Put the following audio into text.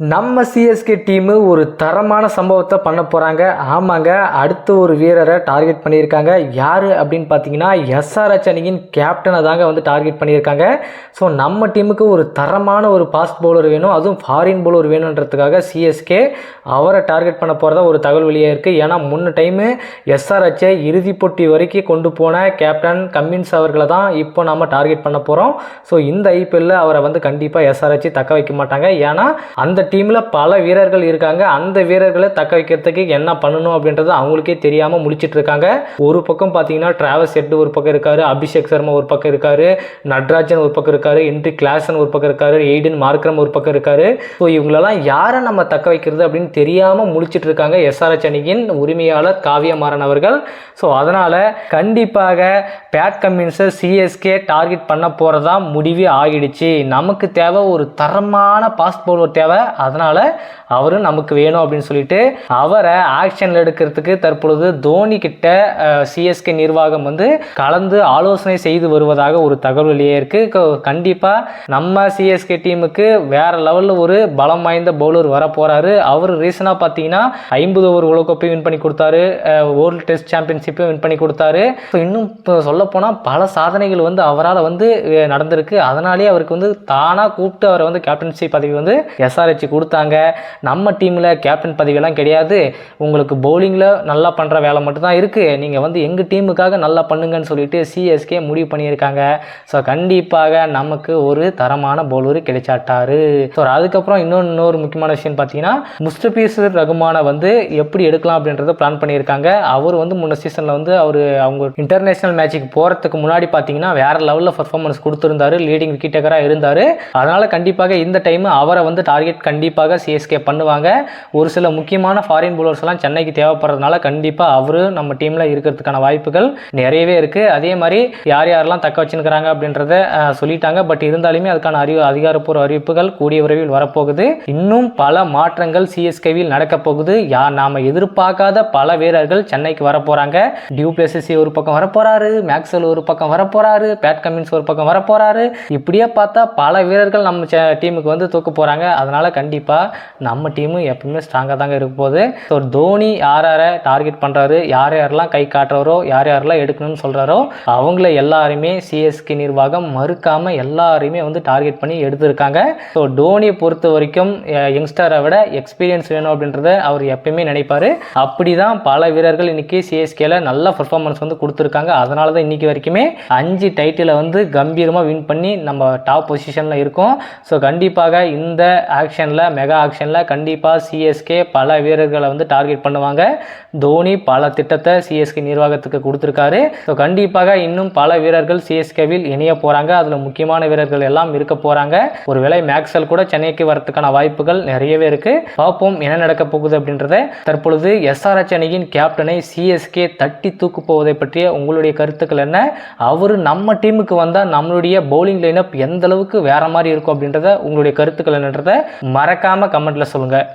நம்ம CSK team ஒரு தரமான சம்பவத்தை பண்ண போகிறாங்க ஆமாங்க அடுத்த ஒரு வீரரை டார்கெட் பண்ணியிருக்காங்க. யார் அப்படின்னு பார்த்தீங்கன்னா எஸ்ஆர்ஹெச் அணியின் கேப்டனை தாங்க வந்து டார்கெட் பண்ணியிருக்காங்க. ஸோ நம்ம டீமுக்கு ஒரு தரமான ஒரு ஃபாஸ்ட் பவுலர் வேணும். அதுவும் ஃபாரின் பவுலர் வேணுன்றதுக்காக சிஎஸ்கே அவரை டார்கெட் பண்ண போகிறதா ஒரு தகவல் வெளியாக இருக்குது ஏன்னா முன்ன டைமு எஸ்ஆர்ஹெச்சை இறுதிப் போட்டி வரைக்கும் கொண்டு போன கேப்டன் கம்மின்ஸ் அவர்களை தான் இப்போ நம்ம டார்கெட் பண்ண போகிறோம் ஸோ இந்த ஐபிஎல்லில் அவரை வந்து கண்டிப்பாக எஸ்ஆர்ஹெச் தக்க வைக்க மாட்டாங்க. ஏன்னா அந்த டீமில் பல வீரர்கள் இருக்காங்க. அந்த வீரர்களை தக்க வைக்கிறதுக்கு என்ன பண்ணணும் அப்படின்றது அவங்களுக்கே தெரியாமல் முடிச்சிட்டு இருக்காங்க. ஒரு பக்கம் பார்த்தீங்கன்னா டிராவல்ஸ் ஹெட் ஒரு பக்கம் இருக்காரு அபிஷேக் சர்மா ஒரு பக்கம் இருக்காரு நட்ராஜன் ஒரு பக்கம் இருக்காரு என்ட்ரி கிளாசன் ஒரு பக்கம் இருக்காரு எய்டன் மார்க்ரம் ஒரு பக்கம் இருக்காரு. ஸோ இவங்களெல்லாம் யாரை நம்ம தக்க வைக்கிறது அப்படின்னு தெரியாமல் முடிச்சிட்டு இருக்காங்க எஸ்ஆர்எச் அணியின் உரிமையாளர் காவிய மாறன் அவர்கள். ஸோ அதனால் கண்டிப்பாக பேட் கம்மின்ஸை சிஎஸ்கே டார்கெட் பண்ண போகிறதா முடிவே ஆகிடுச்சு நமக்கு தேவை ஒரு தரமான பாஸ்ட் பவுலர் தேவை. அதனால் அவரும் நமக்கு வேணும் அப்படின்னு சொல்லிட்டு அவரை ஆக்ஷனில் எடுக்கிறதுக்கு தற்பொழுது தோனி கிட்ட சிஎஸ்கே நிர்வாகம் வந்து கலந்து ஆலோசனை செய்து வருவதாக ஒரு தகவல் வெளியே இருக்குது கண்டிப்பாக நம்ம சிஎஸ்கே டீமுக்கு வேற லெவலில் ஒரு பலம் வாய்ந்த பவுலர் வர போகிறாரு அவர் ரீசனாக பார்த்தீங்கன்னா ஐம்பது ஓவர் உலகக்கோப்பையும் வின் பண்ணி கொடுத்தாரு. வேர்ல்டு டெஸ்ட் சாம்பியன்ஷிப்பையும் வின் பண்ணி கொடுத்தாரு. இன்னும் இப்போ சொல்லப்போனால் பல சாதனைகள் வந்து அவரால் வந்து நடந்திருக்கு. அதனாலேயே அவருக்கு வந்து தானாக கூப்பிட்டு அவரை வந்து கேப்டன்சி பதவி வந்து எஸ்ஆர்ஹெச் கொடுத்தாங்க. நம்ம டீமில் கேப்டன் பதவியெல்லாம் கிடையாது. உங்களுக்கு பவுலிங்கில் நல்லா பண்ணுற வேலை மட்டும்தான் இருக்குது நீங்கள் வந்து எங்கள் டீமுக்காக நல்லா பண்ணுங்கன்னு சொல்லிட்டு சிஎஸ்கே முடிவு பண்ணியிருக்காங்க. ஸோ கண்டிப்பாக நமக்கு ஒரு தரமான பவுலர் கிடைச்சாட்டாரு. ஸோ அதுக்கப்புறம் இன்னொன்று இன்னொரு முக்கியமான விஷயம் பார்த்தீங்கன்னா முஸ்டபீசர் ரகுமானை வந்து எப்படி எடுக்கலாம் அப்படின்றத பிளான் பண்ணியிருக்காங்க. அவர் வந்து முன்ன சீசனில் வந்து அவர் அவங்க இன்டர்நேஷனல் மேட்சுக்கு போகிறதுக்கு முன்னாடி பார்த்தீங்கன்னா வேற லெவலில் பர்ஃபார்மன்ஸ் கொடுத்துருந்தாரு. லீடிங் விக்கெட் டேக்கராக இருந்தார். அதனால் கண்டிப்பாக இந்த டைம் அவரை வந்து டார்கெட் கண்டிப்பாக சிஎஸ்கே பண்ணுவாங்க. ஒரு சில முக்கியமான ஃபாரின் bowlers எல்லாம் சென்னைக்கு தேவைப்படுறதுனால கண்டிப்பாக அவரு நம்ம டீமில் இருக்கிறதுக்கான வாய்ப்புகள் நிறையவே இருக்குது அதே மாதிரி யார் யாரெல்லாம் தக்க வச்சுருக்கிறாங்க அப்படின்றத சொல்லிட்டாங்க. பட் இருந்தாலுமே அதுக்கான அறிவு அதிகாரப்பூர்வ அறிவிப்புகள் கூடிய விரைவில் வரப்போகுது. இன்னும் பல மாற்றங்கள் சிஎஸ்கேவில் நடக்க போகுது. யா நாம எதிர்பார்க்காத பல வீரர்கள் சென்னைக்கு வரப்போகிறாங்க போறாங்க. ஒரு பக்கம் வரப்போகிறாரு போறாரு மேக்ஸ்வெல் ஒரு பக்கம் வரப்போகிறாரு பேட் கமின்ஸ் ஒரு பக்கம் வரப்போகிறாரு இப்படியே பார்த்தா பல வீரர்கள் நம்ம டீமுக்கு வந்து தூக்க போறாங்க. அதனால கண்டிப்பா நம்ம டீமு எப்பவுமே ஸ்ட்ராங்காக தாங்க இருக்க போகுது. ஸோ தோனி யார் யாரை டார்கெட் பண்றாரு யார் யாரெல்லாம் கை காட்டுறாரோ யார் யாரெல்லாம் எடுக்கணும்னு சொல்றாரோ அவங்கள எல்லாருமே சிஎஸ்கே நிர்வாகம் மறுக்காமல் எல்லாருமே வந்து டார்கெட் பண்ணி எடுத்திருக்காங்க. ஸோ டோனியை பொறுத்த வரைக்கும் யங்ஸ்டரை விட எக்ஸ்பீரியன்ஸ் வேணும் அப்படின்றத அவர் எப்பயுமே நினைப்பாரு. அப்படிதான் பல வீரர்கள் இன்றைக்கி சிஎஸ்கேல நல்ல பர்ஃபார்மன்ஸ் வந்து கொடுத்துருக்காங்க. அதனால தான் இன்னைக்கு வரைக்குமே அஞ்சு டைட்டிலை வந்து கம்பீரமாக வின் பண்ணி நம்ம டாப் பொசிஷனில் இருக்கோம். ஸோ கண்டிப்பாக இந்த ஆக்ஷன் ஆக்ஷனில் மெகா ஆக்ஷனில் கண்டிப்பாக சிஎஸ்கே பல வீரர்களை வந்து டார்கெட் பண்ணுவாங்க. தோனி பல திட்டத்தை சிஎஸ்கே நிர்வாகத்துக்கு கொடுத்துருக்காரு. ஸோ கண்டிப்பாக இன்னும் பல வீரர்கள் சிஎஸ்கேவில் இணைய போகிறாங்க அதில் முக்கியமான வீரர்கள் எல்லாம் இருக்க போகிறாங்க ஒருவேளை மேக்ஸல் கூட சென்னைக்கு வரத்துக்கான வாய்ப்புகள் நிறையவே இருக்கு. பார்ப்போம் என்ன நடக்க போகுது அப்படின்றத. தற்பொழுது எஸ்ஆர்எச் அணியின் கேப்டனை சிஎஸ்கே தட்டி தூக்கு போவதை பற்றிய உங்களுடைய கருத்துக்கள் என்ன? அவர் நம்ம டீமுக்கு வந்தால் நம்மளுடைய பவுலிங் லைனப் எந்த அளவுக்கு வேற மாதிரி இருக்கும் அப்படின்றத உங்களுடைய கருத்துக்கள் என்னன்றத மறக்காமல் கமெண்ட்டில் சொல்லுங்கள்